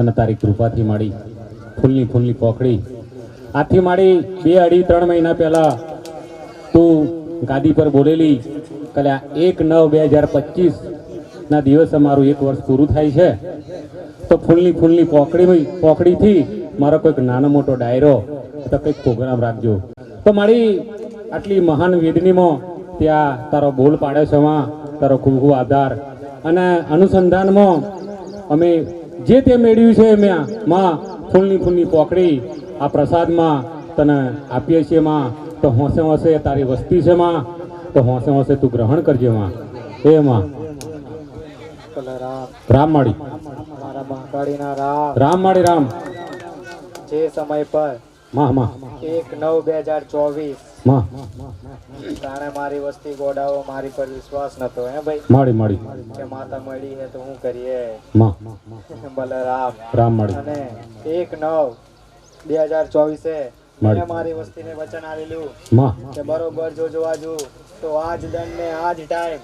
અને તારી કૃપાથી મળી ફૂલની ફૂલની પોખડી આથી માડી બે અઢી ત્રણ મહિના પહેલા તું ગાદી પર બોલેલી કલે એક નવ બે હજાર પચીસના દિવસે મારું એક વર્ષ પૂરું થાય છે. તો ફૂલની ફૂલની પોખડી પોખડીથી મારો કોઈક નાનો મોટો ડાયરો તો કંઈક પ્રોગ્રામ રાખજો. તો મારી આટલી મહાન વેદનીમાં ત્યાં તારો બોલ પાડે છે માં, તારો ખૂબ ખૂબ આધાર અને અનુસંધાનમાં અમે જે તે મેળવ્યું છે મેં માં ફૂલની ફૂલની પોકડી આ પ્રસાદમાં તને આપીએ છીએ માં. તો હોંશે હોંશે તારી વસ્તી છે માં. તો હોંશે હોંશે તું ગ્રહણ કરજે માં. એ માં. રામ માળી રામ. જે સમય પરમાં માં. એક નવ બે હજાર ચોવીસ માં. મારી વસ્તી ગોડાઓ મારી પર વિશ્વાસ નતો હે ભાઈ? માળી માળી કે માતા મળી હે તો હું કરીએ? બલરામ રામ. માળી અને એક નવ બે હજાર ચોવીસે મારી. મેં મારી વસ્તીને વચન આવેલું કે બરોબર જો જોવા જો તો આજ દંડ ને આજ ટાઈમ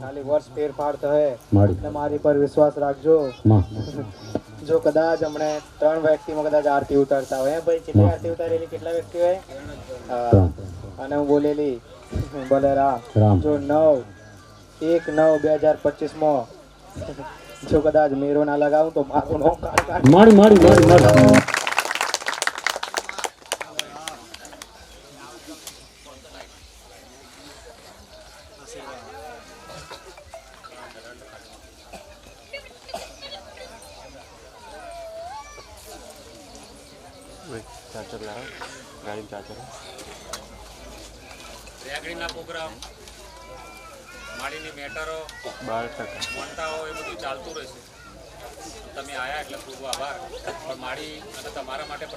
ખાલી વર્ષ ફેરફાર થયે ને મારી પર વિશ્વાસ રાખજો. જો કદાચ હમણે ત્રણ વ્યક્તિમાં કદાચ આરતી ઉતારતા હોય ભાઈ? કેટલી આરતી ઉતારેલી કેટલા વ્યક્તિ હોય. અને હું બોલેલી બલરામ રામ જો નવ એક નવ બે હજાર પચીસમાં જો કદાચ મેરો ના લગાવું તો મારું નો કાઢ કાઢ માળી લાવો. ગાડી માળી રેગડીના પ્રોગ્રામ માળીની મેટરો મોન્ટાઓ એ બધું ચાલતું રહેશે. તમે આયા એટલે ખૂબ આભાર. પણ માળી અને તમારા માટે